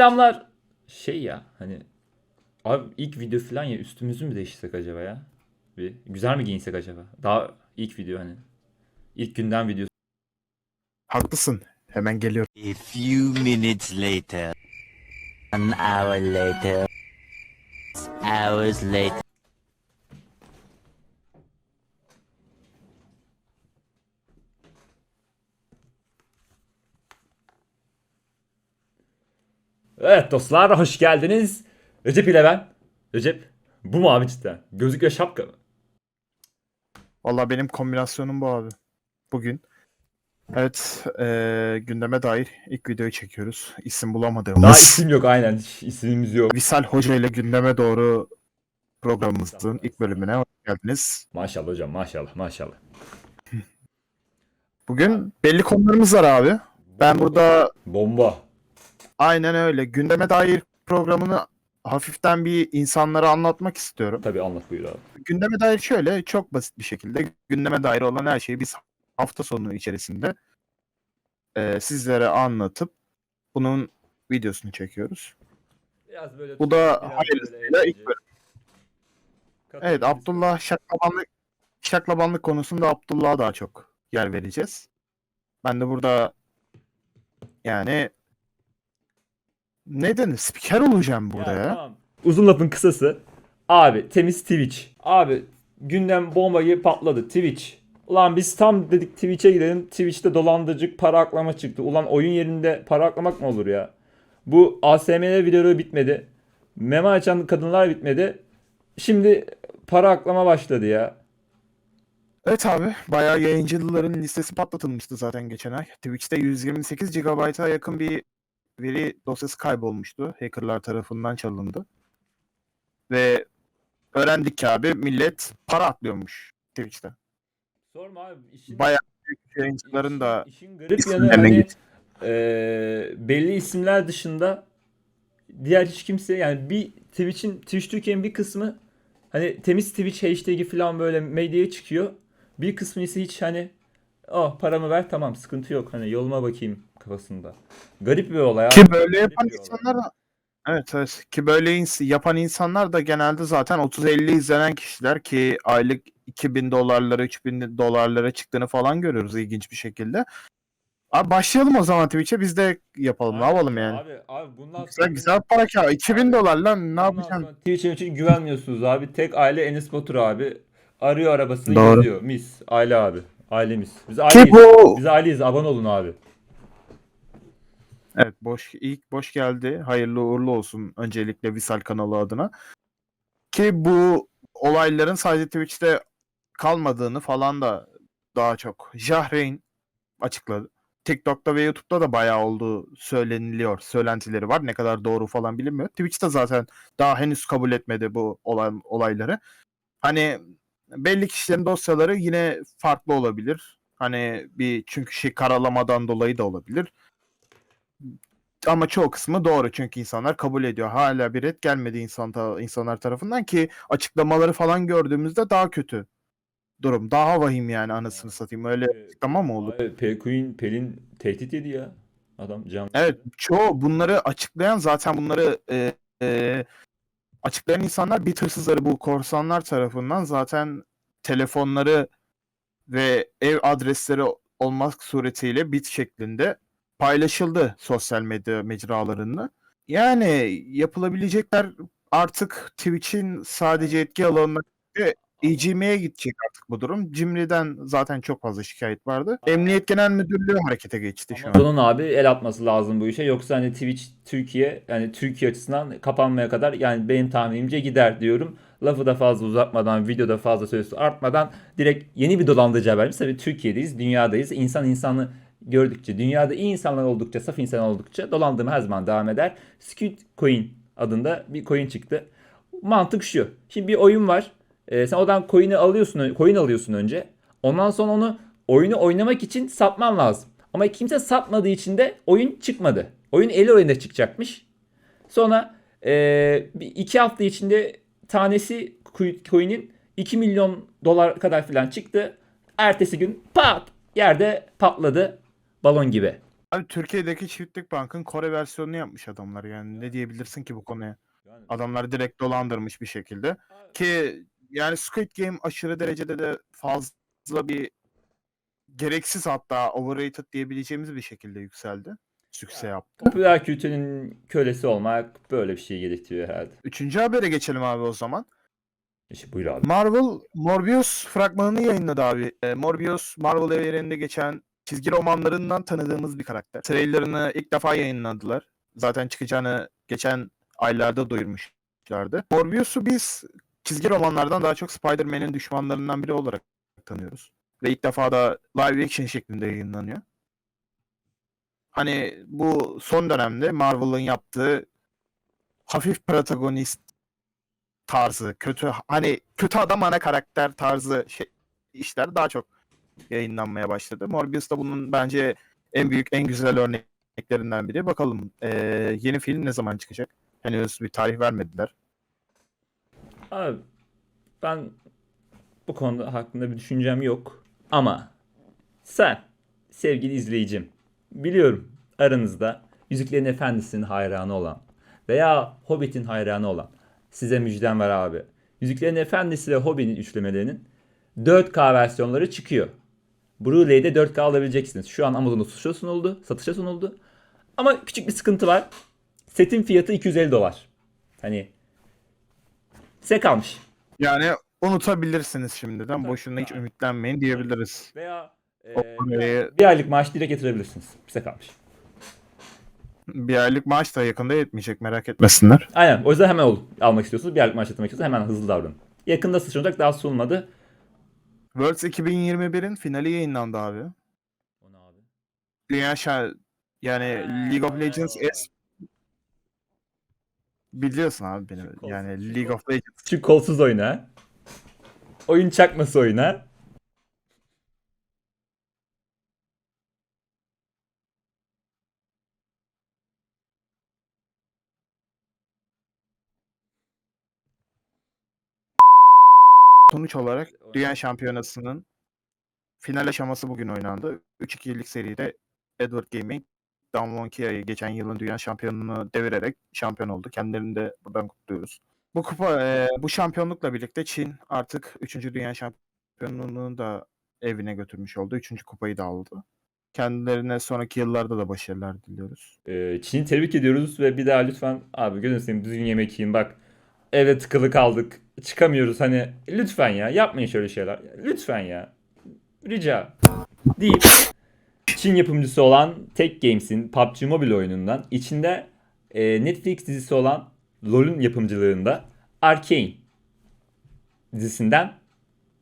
Selamlar. Şey ya hani abi ilk video falan ya üstümüzü mü değiştirsek acaba ya? Bir güzel mi giyinsek acaba? Daha ilk video hani. İlk günden video. Haklısın. Hemen geliyorum. A few minutes later. An hour later. Hours later. Evet dostlar hoş geldiniz. Recep ile ben. Recep bu mu abi cidden? Gözlük ve şapka mı? Valla benim kombinasyonum bu abi. Bugün. Evet. eee, gündeme dair ilk videoyu çekiyoruz. İsim bulamadığımız. Daha isim yok aynen hiç isimimiz yok. Visal Hoca ile gündeme doğru programımızın ilk bölümüne hoş geldiniz. Maşallah hocam maşallah maşallah. Bugün belli konularımız var abi. Ben burada Bomba. Aynen öyle gündeme dair programını hafiften bir insanlara anlatmak istiyorum. Tabii anlat buyur abi. Gündeme dair şöyle çok basit bir şekilde gündeme dair olan her şeyi biz hafta sonu içerisinde eee, sizlere anlatıp bunun videosunu çekiyoruz. Biraz böyle Bu da hayırlısıyla ilk bölüm. Evet Abdullah şaklabanlık şaklabanlık konusunda Abdullah'a daha çok yer vereceğiz. Ben de burada yani ne denir? Spiker olacağım burada ya. tamam. Uzun lafın kısası. Abi temiz Twitch. Abi gündem bomba gibi patladı Twitch. Ulan biz tam dedik Twitch'e gidelim. Twitch'te dolandırıcılık para aklama çıktı. Ulan oyun yerinde para aklamak mı olur ya? Bu ASMR videoları bitmedi. Meme açan kadınlar bitmedi. Şimdi para aklama başladı ya. Evet abi bayağı yayıncıların listesi patlatılmıştı zaten geçen ay. Twitch'te 128 GB'a yakın bir veri dosyası kaybolmuştu. Hackerlar tarafından çalındı. Ve öğrendik ki abi millet para atlıyormuş Twitch'te. Sorma abi. Işin, Bayağı büyük yayıncıların da işin garip yanı hani eee, belli isimler dışında diğer hiç kimse yani bir Twitch'in Twitch Türkiye'nin bir kısmı hani temiz Twitch hashtag'i falan böyle medyaya çıkıyor. Bir kısmı ise hiç hani oh paramı ver tamam sıkıntı yok hani yoluma bakayım kafasında. Garip bir olay abi. Ki böyle yapan olay. insanlar da Evet evet ki böyle ins- yapan insanlar da genelde zaten 30-50 izlenen kişiler ki aylık 2000 dolarlara 3000 dolarlara çıktığını falan görüyoruz ilginç bir şekilde. Abi başlayalım o zaman Twitch'e biz de yapalım ne yapalım yani. Abi abi bundan Güzel güzel para kâr. 2000 dolar lan ne yapacaksın? sonra Twitch'e için güvenmiyorsunuz abi. Tek aile Enes Batur abi. Arıyor arabasını Doğru. geziyor. Mis. Aile abi. Ailemiz. Biz Ki aileyiz. bu Biz aileyiz. Abone olun abi. Evet boş ilk boş geldi. Hayırlı uğurlu olsun öncelikle Visal kanalı adına. Ki bu olayların sadece Twitch'te kalmadığını falan da daha çok Jahreyn açıkladı. TikTok'ta ve YouTube'da da bayağı olduğu söyleniliyor. Söylentileri var. Ne kadar doğru falan bilinmiyor. Twitch'te zaten daha henüz kabul etmedi bu olay, olayları. Hani belli kişilerin dosyaları yine farklı olabilir. Hani bir çünkü şey karalamadan dolayı da olabilir. Ama çoğu kısmı doğru çünkü insanlar kabul ediyor. Hala bir red gelmedi insan ta- insanlar tarafından ki açıklamaları falan gördüğümüzde daha kötü durum. Daha vahim yani anasını satayım. Öyle açıklama mı? Abi, Pelin, Pelin tehdit yedi ya. Adam can. Evet çoğu bunları açıklayan zaten bunları e, e, açıklayan insanlar bit hırsızları bu korsanlar tarafından zaten telefonları ve ev adresleri olmak suretiyle bit şeklinde paylaşıldı sosyal medya mecralarında. Yani yapılabilecekler artık Twitch'in sadece etki alanına EGM'ye gidecek artık bu durum. Cimri'den zaten çok fazla şikayet vardı. Emniyet Genel Müdürlüğü harekete geçti şu an. Amazon'un abi el atması lazım bu işe. Yoksa hani Twitch Türkiye yani Türkiye açısından kapanmaya kadar yani benim tahminimce gider diyorum. Lafı da fazla uzatmadan, videoda fazla sözü artmadan direkt yeni bir dolandırıcı haberimiz. Tabii Türkiye'deyiz, dünyadayız. İnsan insanı gördükçe, dünyada iyi insanlar oldukça, saf insan oldukça dolandırma her zaman devam eder. Squid Coin adında bir coin çıktı. Mantık şu. Şimdi bir oyun var. Ee, sen odan coin'i alıyorsun, coin alıyorsun önce. Ondan sonra onu oyunu oynamak için satman lazım. Ama kimse satmadığı için de oyun çıkmadı. Oyun 50 oyunda çıkacakmış. Sonra bir iki hafta içinde tanesi coin'in 2 milyon dolar kadar falan çıktı. Ertesi gün pat yerde patladı balon gibi. Abi Türkiye'deki Çiftlik Bank'ın Kore versiyonunu yapmış adamlar yani. Ne diyebilirsin ki bu konuya? Adamlar direkt dolandırmış bir şekilde. Ki yani Squid Game aşırı derecede de fazla bir gereksiz hatta overrated diyebileceğimiz bir şekilde yükseldi. Sükse Ya. yaptı. Popüler kültürün kölesi olmak böyle bir şey gerektiriyor herhalde. Üçüncü habere geçelim abi o zaman. İşte buyur abi. Marvel Morbius fragmanını yayınladı abi. E, Morbius Marvel evreninde geçen çizgi romanlarından tanıdığımız bir karakter. Trailerını ilk defa yayınladılar. Zaten çıkacağını geçen aylarda duyurmuşlardı. Morbius'u biz çizgi romanlardan daha çok Spider-Man'in düşmanlarından biri olarak tanıyoruz. Ve ilk defa da live action şeklinde yayınlanıyor. Hani bu son dönemde Marvel'ın yaptığı hafif protagonist tarzı, kötü hani kötü adam ana karakter tarzı şey, işler daha çok yayınlanmaya başladı. Morbius da bunun bence en büyük, en güzel örneklerinden biri. Bakalım eee, yeni film ne zaman çıkacak? Henüz bir tarih vermediler. Abi ben bu konuda hakkında bir düşüncem yok. Ama sen sevgili izleyicim biliyorum aranızda Yüzüklerin Efendisi'nin hayranı olan veya Hobbit'in hayranı olan size müjdem var abi. Yüzüklerin Efendisi ve Hobbit'in üçlemelerinin 4K versiyonları çıkıyor. Blu-ray'de 4K alabileceksiniz. Şu an Amazon'da satışa sunuldu. Satışa sunuldu. Ama küçük bir sıkıntı var. Setin fiyatı 250 dolar. Hani size kalmış. Yani unutabilirsiniz şimdiden. Tabii, Boşuna hiç ümitlenmeyin diyebiliriz. Veya e, parayı- bir aylık maaş direkt yatırabilirsiniz. Size kalmış. Bir aylık maaş da yakında yetmeyecek merak etmesinler. Aynen. O yüzden hemen ol, almak istiyorsunuz. Bir aylık maaş yatırmak istiyorsanız hemen hızlı davranın. Yakında sıçrayacak daha sunulmadı. Worlds 2021'in finali yayınlandı abi. O ne abi? Dünya şa- yani Ha, League of Legends evet. es biliyorsun abi beni. Olsun, Yani League of Legends Çünkü kolsuz oyna. Oyun çakması oyna. Sonuç olarak Dünya Şampiyonası'nın final aşaması bugün oynandı. 3-2'lik seride Edward Gaming Damwon Kia'yı geçen yılın dünya şampiyonunu devirerek şampiyon oldu. Kendilerini de buradan kutluyoruz. Bu kupa e, bu şampiyonlukla birlikte Çin artık 3. dünya şampiyonluğunu da evine götürmüş oldu. 3. kupayı da aldı. Kendilerine sonraki yıllarda da başarılar diliyoruz. Ee, Çin'i tebrik ediyoruz ve bir daha lütfen abi gözünü seveyim düzgün yemek yiyin bak. Eve tıkılı kaldık. Çıkamıyoruz hani lütfen ya yapmayın şöyle şeyler. Lütfen ya. Rica. Deyip Çin yapımcısı olan Tek Games'in PUBG Mobile oyunundan içinde e, Netflix dizisi olan LoL'ün yapımcılığında Arcane dizisinden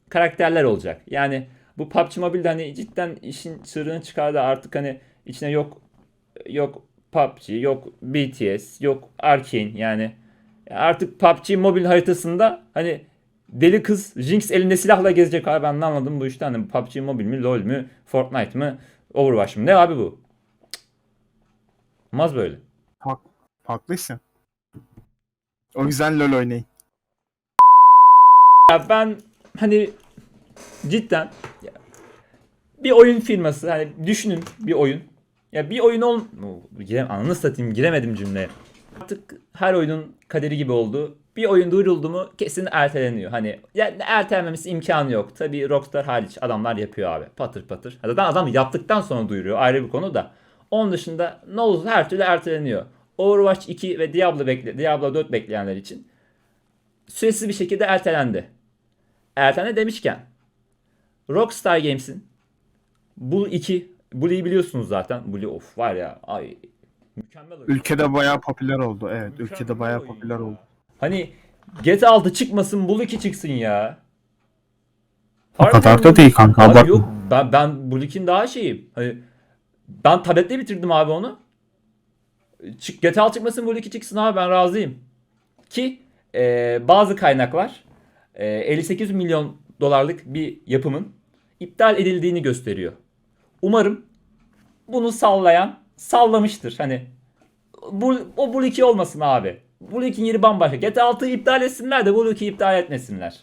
karakterler olacak. Yani bu PUBG Mobile'de hani cidden işin sırrını çıkardı artık hani içine yok yok PUBG, yok BTS, yok Arcane yani artık PUBG mobil haritasında hani deli kız Jinx elinde silahla gezecek abi ben anlamadım bu işten. Hani PUBG mobil mi, LoL mü, Fortnite mı, Overwatch mı? Ne abi bu? Olmaz böyle. Hak, haklısın. O yüzden LoL oynayın. Ya ben hani cidden ya, bir oyun firması hani düşünün bir oyun. Ya bir oyun ol... Girem, ananı satayım giremedim cümleye. Artık her oyunun kaderi gibi oldu. Bir oyun duyuruldu mu kesin erteleniyor. Hani ya, ertelenmemesi imkanı yok. Tabii Rockstar hariç adamlar yapıyor abi. Patır patır. Zaten adam yaptıktan sonra duyuruyor ayrı bir konu da. Onun dışında ne olursa her türlü erteleniyor. Overwatch 2 ve Diablo, bekle, Diablo 4 bekleyenler için süresiz bir şekilde ertelendi. Ertene demişken Rockstar Games'in Bull 2 Bully'yi biliyorsunuz zaten. Bully of var ya ay mükemmel oyun. Ülkede bayağı popüler oldu. Evet, Mükemmel ülkede bayağı oyun popüler ya. oldu. Hani GTA 6 çıkmasın Bull 2 çıksın ya. O kadar da değil kanka. Abi yok ben ben Bull 2'nin daha şeyim. Hani ben tablette bitirdim abi onu. Çık, GTA 6 çıkmasın Bull 2 çıksın abi ben razıyım. Ki e, bazı kaynaklar e, 58 milyon dolarlık bir yapımın iptal edildiğini gösteriyor. Umarım bunu sallayan sallamıştır. Hani bu, o Bull 2 olmasın abi. Bull 2'nin yeri bambaşka. GTA 6'yı iptal etsinler de Bull 2'yi iptal etmesinler.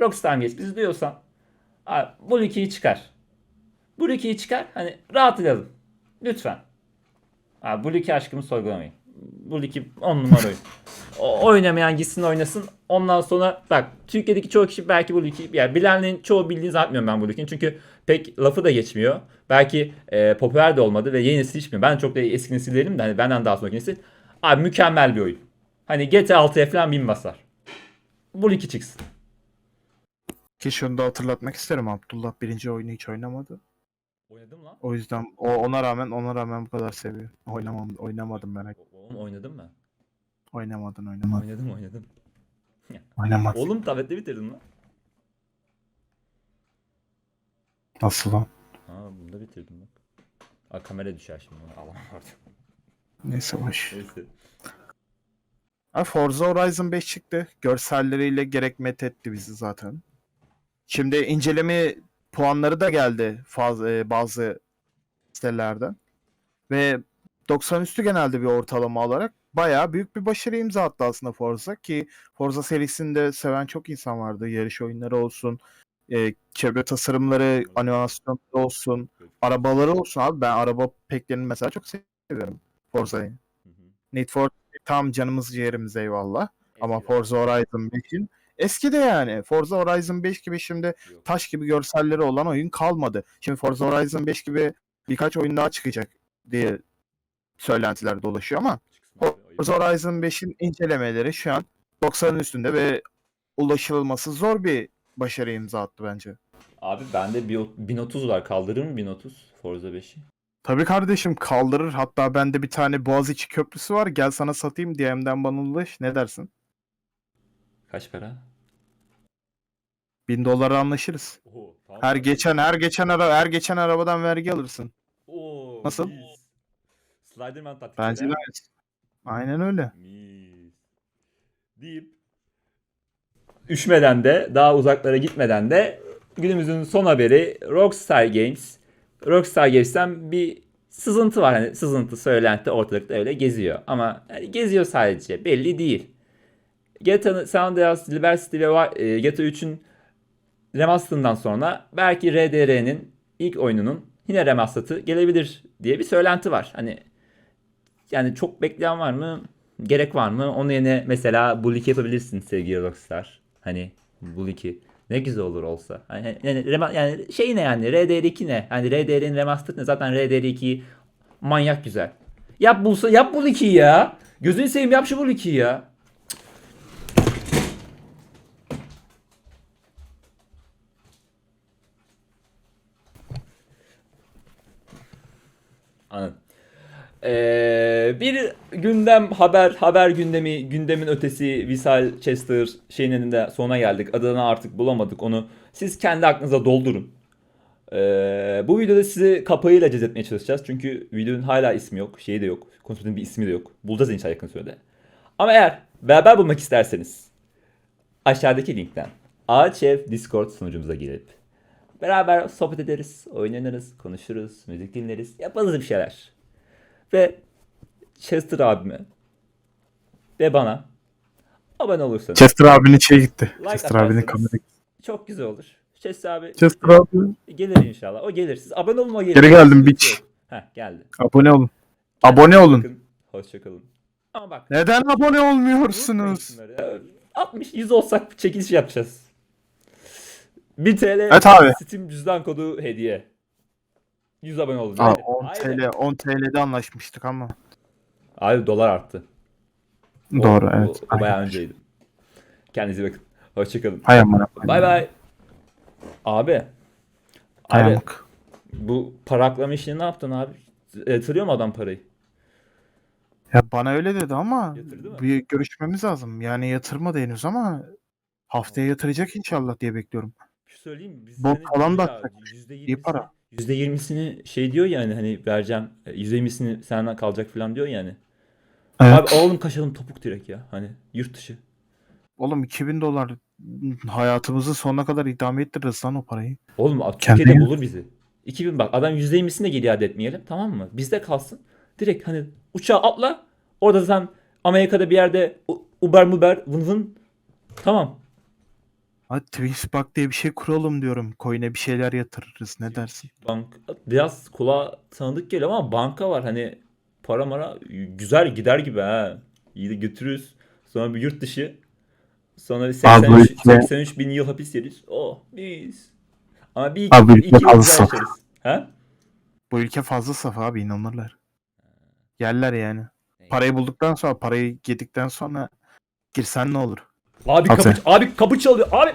Rockstar Games bizi duyuyorsan abi, Bull 2'yi çıkar. Bull 2'yi çıkar hani rahat edelim. Lütfen. Abi bu ligi aşkımı sorgulamayın. Bu ligi 10 numara oyun. O, oynamayan gitsin oynasın. Ondan sonra bak Türkiye'deki çoğu kişi belki bu ligi yani bilenlerin çoğu bildiğini zannetmiyorum ben bu ligin. Çünkü pek lafı da geçmiyor. Belki e, popüler de olmadı ve yeni nesil hiç bilmiyor. Ben çok da eski nesil değilim de hani benden daha sonraki nesil. Abi mükemmel bir oyun. Hani GTA 6'ya falan bin basar. Bu ligi çıksın. Ki şunu da hatırlatmak isterim. Abdullah birinci oyunu hiç oynamadı. Oynadım lan. O yüzden o ona rağmen ona rağmen bu kadar seviyor. Oynamam oynamadım ben. Oğlum oynadım ben. Oynamadın oynamadın. Oynadım oynadım. Oynamadın. Oğlum tablette bitirdim lan. Nasıl lan? Ha bunda bitirdim bak. Aa, kamera düşer şimdi. Allah pardon. Neyse boş. Neyse. Ha, Forza Horizon 5 çıktı. Görselleriyle gerek met etti bizi zaten. Şimdi inceleme puanları da geldi faz, e, bazı sitelerden. Ve 90 üstü genelde bir ortalama olarak bayağı büyük bir başarı imza attı aslında Forza ki Forza serisinde seven çok insan vardı. Yarış oyunları olsun, e, çevre tasarımları, animasyonları olsun, arabaları olsun abi. Ben araba peklerini mesela çok seviyorum Forza'yı. Need for tam canımız ciğerimiz eyvallah. Ama Eski Forza Horizon 5'in eski de yani. Forza Horizon 5 gibi şimdi Yok. taş gibi görselleri olan oyun kalmadı. Şimdi Forza Horizon 5 gibi birkaç oyun daha çıkacak diye söylentiler dolaşıyor ama. Forza Horizon 5'in incelemeleri şu an 90'ın üstünde ve ulaşılması zor bir başarı imza attı bence. Abi bende bir- 1030 var. Kaldırır mı 1030 Forza 5'i? Tabii kardeşim kaldırır. Hatta bende bir tane Boğaziçi Köprüsü var. Gel sana satayım DM'den bana ulaş. Ne dersin? Kaç para? 1000 dolara anlaşırız. Oo, tamam. Her geçen her geçen ara her geçen arabadan vergi alırsın. Oo, Nasıl? mis. Sliderman taktikleri. Bence de. Aynen öyle. Mis. Deyip üşmeden de daha uzaklara gitmeden de günümüzün son haberi Rockstar Games. Rockstar Games'ten bir sızıntı var. Hani sızıntı söylenti ortalıkta öyle geziyor. Ama yani geziyor sadece. Belli değil. GTA San Andreas Liberty ve Va- e, GTA 3'ün remasterından sonra belki RDR'nin ilk oyununun yine remastered'ı gelebilir diye bir söylenti var. Hani yani çok bekleyen var mı? Gerek var mı? Onun yerine mesela Bully yapabilirsin sevgili Rockstar. Hani Bully ne güzel olur olsa. Hani, yani, rema- yani şey ne yani RDR2 ne? Hani RDR'nin remastered ne? Zaten RDR2 manyak güzel. Yap bulsa yap Bully ya. Gözünü seveyim yap şu Bully ya. Ee, bir gündem haber haber gündemi gündemin ötesi Visal Chester şeyinin de sonuna geldik. Adını artık bulamadık onu. Siz kendi aklınıza doldurun. Ee, bu videoda sizi kapağıyla cezetmeye çalışacağız. Çünkü videonun hala ismi yok. Şeyi de yok. Konuşmanın bir ismi de yok. Bulacağız inşallah yakın sürede. Ama eğer beraber bulmak isterseniz aşağıdaki linkten Ev Discord sunucumuza gelip beraber sohbet ederiz, oynanırız, konuşuruz, müzik dinleriz, yaparız bir şeyler. Ve Chester abime ve bana abone olursanız Chester abinin şey gitti. Like Chester abinin kamera. çok güzel olur. Chester abi Chester abi gelir inşallah. O gelir. Siz abone olun o gelir. Geri geldim, biç. Heh geldi. abone olun. Abone olun. Bakın, Hoşçakalın. Ama bak. Neden abone olmuyorsunuz? şunları ya. 60 100 olsak çekiliş yapacağız. 1 TL Evet abi. Steam cüzdan kodu hediye. 100 abone olun. Aa, Haydi. 10 Haydi. TL 10 TL'de anlaşmıştık ama. Abi dolar arttı. O- Doğru o- evet. O, bayağı Aynen. önceydi. Kendinize bakın. Hoşçakalın. Hay amına. Bay bay. Abi. Abi bu para aklama işini ne yaptın abi? Yatırıyor mu adam parayı? Ya bana öyle dedi ama bir görüşmemiz lazım. Yani yatırmadı henüz ama haftaya yatıracak inşallah diye bekliyorum. Bir şey söyleyeyim mi? Biz sene falan da diyoruz ya, atacak. %20'sini İyi para. %20'sini şey diyor yani hani vereceğim e, %20'sini senden kalacak falan diyor yani. Evet. Abi oğlum kaçalım topuk direkt ya. Hani yurt dışı. Oğlum 2000 dolar hayatımızı sonuna kadar idame ettiririz lan o parayı. Oğlum a- Kendine Türkiye'de yat. bulur bizi. 2000 bak adam %20'sini de geri iade etmeyelim tamam mı? Bizde kalsın. Direkt hani uçağa atla. Orada sen Amerika'da bir yerde Uber Muber vın vın. Tamam. Hadi Twinspot diye bir şey kuralım diyorum. Coin'e bir şeyler yatırırız. Ne dersin? Bank biraz kulağa tanıdık geliyor ama banka var hani para mara güzel gider gibi ha. İyi de götürürüz. Sonra bir yurt dışı. Sonra bir Abi 83, işte- 83 bin yıl hapis yeriz. Oh biz. Ama bir Abi iki, ülke iki yıl fazla. Ha? Bu ülke fazla saf abi inanırlar. Yerler yani. Parayı bulduktan sonra parayı yedikten sonra girsen ne olur? Abi kapı, abi kapı çalıyor. Abi